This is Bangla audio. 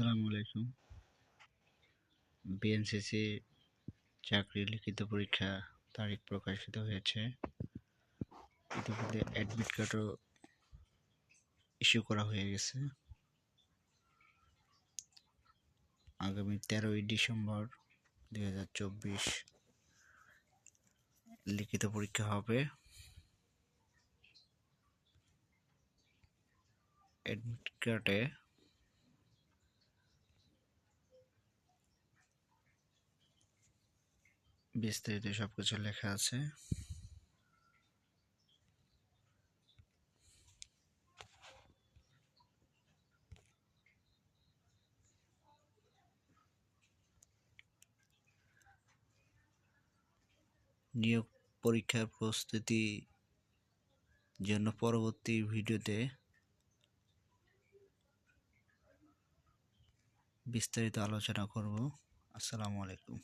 আসসালামু আলাইকুম। বিএনসিসি চাকরি লিখিত পরীক্ষা তারিখ প্রকাশিত হয়েছে। ইতিমধ্যে অ্যাডমিট কার্ডও ইস্যু করা হয়ে গেছে। আগামী তেরোই ডিসেম্বর দুই হাজার চব্বিশ লিখিত পরীক্ষা হবে। অ্যাডমিট কার্ডে বিস্তারিত সবকিছু লেখা আছে। নিয়োগ পরীক্ষার প্রস্তুতি জন্য পরবর্তী ভিডিওতে বিস্তারিত আলোচনা করব। আসসালামু আলাইকুম।